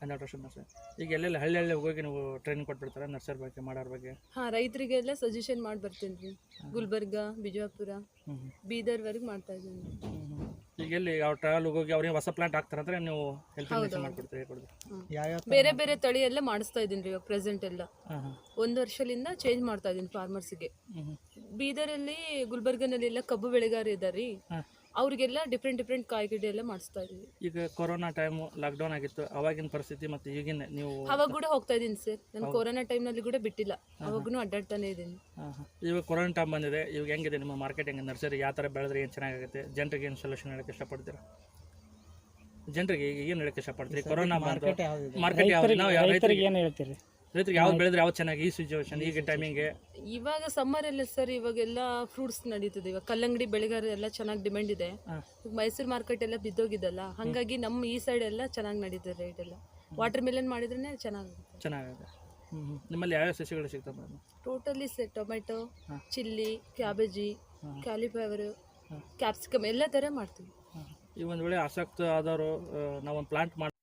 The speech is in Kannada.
ಹನ್ನೆರಡು ವರ್ಷದ ನರ್ಸರಿ ಈಗ ಎಲ್ಲೆಲ್ಲ ಹಳ್ಳಿ ಹಳ್ಳಿ ಹೋಗಿ ನೀವು ಟ್ರೈನಿಂಗ್ ಕೊಟ್ಬಿಡ್ತಾರೆ ನರ್ಸರಿ ಬಗ್ಗೆ ಮಾಡೋರ ಬಗ್ಗೆ? ಹಾಂ ರೈತರಿಗೆಲ್ಲ ಸಜೆಷನ್ ಮಾಡಿ ಬರ್ತೀನಿ ರೀ ಗುಲ್ಬರ್ಗ ಬಿಜಾಪುರ ಬೀದರ್ವರೆಗೆ ಮಾಡ್ತಾ ಇದ್ದೀನಿ. ಈಗ ಎಲ್ಲಿ ಯಾವ ಟ್ರಾವೆಲ್ ಹೋಗಿ ಅವ್ರಿಗೆ ಹೊಸ ಪ್ಲಾಂಟ್ ಹಾಕ್ತಾರಂದ್ರೆ ನೀವು ಹೆಲ್ಪ್ ಮಾಡ್ಕೊಡ್ತೀರಿ ಯಾವ ಬೇರೆ ಬೇರೆ ತಳಿ ಎಲ್ಲ ಮಾಡಿಸ್ತಾ ಇದ್ದೀನಿ ರೀ ಇವಾಗ ಪ್ರೆಸೆಂಟ್ ಎಲ್ಲ. ಒಂದು ವರ್ಷದಿಂದ ಚೇಂಜ್ ಮಾಡ್ತಾ ಇದ್ದೀನಿ ಫಾರ್ಮರ್ಸಿಗೆ ಬೀದರಲ್ಲಿ ಗುಲ್ಬರ್ಗನಲ್ಲಿ ಎಲ್ಲ ಕಬ್ಬು ಬೆಳೆಗಾರ ಇದ್ದಾರೆ ಅವ್ರಿಗೆಲ್ಲ ಡಿಫ್ರೆಂಟ್ ಡಿಫ್ರೆಂಟ್ ಕಾಯಿಗಡ್ಡೆ ಎಲ್ಲ ಮಾಡಿಸ್ತಾ ಇದ್ದೀವಿ. ಈಗ ಕೊರೋನಾ ಲಾಕ್ ಲಾಕ್ಡೌನ್ ಆಗಿತ್ತು ಅವಾಗಿನ ಪರಿಸ್ಥಿತಿ ಮತ್ತು ಈಗಿನ ನೀವು ಅವಾಗ ಕೂಡ ಹೋಗ್ತಾ ಇದ್ದೀನಿ ಸರ್ ನಾನು ಕೊರೋನಾ ಟೈಮ್ನಲ್ಲಿ ಕೂಡ ಬಿಟ್ಟಿಲ್ಲ. ಅವಾಗೂ ಅಡ್ಡಾಡ್ತಾನೆ ಇದ್ದೀನಿ. ಹಾಂ ಹಾಂ. ಇವಾಗ ಕೊರೋನಾ ಟೈಮ್ ಬಂದಿದೆ ಇವಾಗ ಹೆಂಗಿದೆ ನಿಮ್ಮ ಮಾರ್ಕೆಟ್ ಹೆಂಗೆ ನರ್ಸರಿ ಯಾವ ಥರ ಬೆಳೆದ್ರೆ ಏನು ಚೆನ್ನಾಗುತ್ತೆ ಜನರಿಗೆ ಏನು ಸೊಲ್ಯೂಷನ್ ಹೇಳಕ್ಕೆ ಇಷ್ಟಪಡ್ತೀರಾ? ಜನರಿಗೆ ಈಗ ಏನು ಹೇಳಕ್ಕೆ ಇಷ್ಟಪಡ್ತೀರಿ? ಕೊರೋನಾ ಮಾರ್ಕೆಟ್ ಮಾರ್ಕೆಟ್ ಯಾವ್ದು ನಾವು ಯಾವ ರೈತರಿಗೆ ಏನು ಹೇಳ್ತೀರಿ? ರೈತರಿಗೆ ಯಾವ್ದು ಬೆಳೆದ್ರೆ ಯಾವ್ದು ಚೆನ್ನಾಗಿ ಈ ಸಿಚುವೇಶನ್ ಈಗ ಟೈಮಿಂಗ್ ಇವಾಗ ಸಮ್ಮರ್ ಎಲ್ಲ ಸರ್ ಇವಾಗೆಲ್ಲ ಫ್ರೂಟ್ಸ್ ನಡೀತದೆ. ಇವಾಗ ಕಲ್ಲಂಗಡಿ ಬೆಳೆಗಾರ ಎಲ್ಲ ಚೆನ್ನಾಗಿ ಡಿಮ್ಯಾಂಡ್ ಇದೆ. ಮೈಸೂರು ಮಾರ್ಕೆಟ್ ಎಲ್ಲ ಬಿದ್ದೋಗಿದ್ದಲ್ಲ ಹಾಗಾಗಿ ನಮ್ಮ ಈ ಸೈಡ್ ಎಲ್ಲ ಚೆನ್ನಾಗಿ ನಡೀತದೆ ರೇಟ್ ಎಲ್ಲ. ವಾಟರ್ ಮೆಲನ್ ಮಾಡಿದ್ರೆ ಚೆನ್ನಾಗಿ ಚೆನ್ನಾಗಿದೆ. ನಿಮ್ಮಲ್ಲಿ ಯಾವ್ಯಾವ ಸಸಿಗಳು ಸಿಗ್ತವೆ ಟೋಟಲಿ ಸೆ tomato chilli cabbage. Cauliflower. Capsicum ಎಲ್ಲ ಥರ ಮಾಡ್ತೀವಿ. ಈ ಒಂದು ವೇಳೆ ಆಸಕ್ತ ಆದವರು ನಾವೊಂದು ಪ್ಲಾಂಟ್ ಮಾಡಿ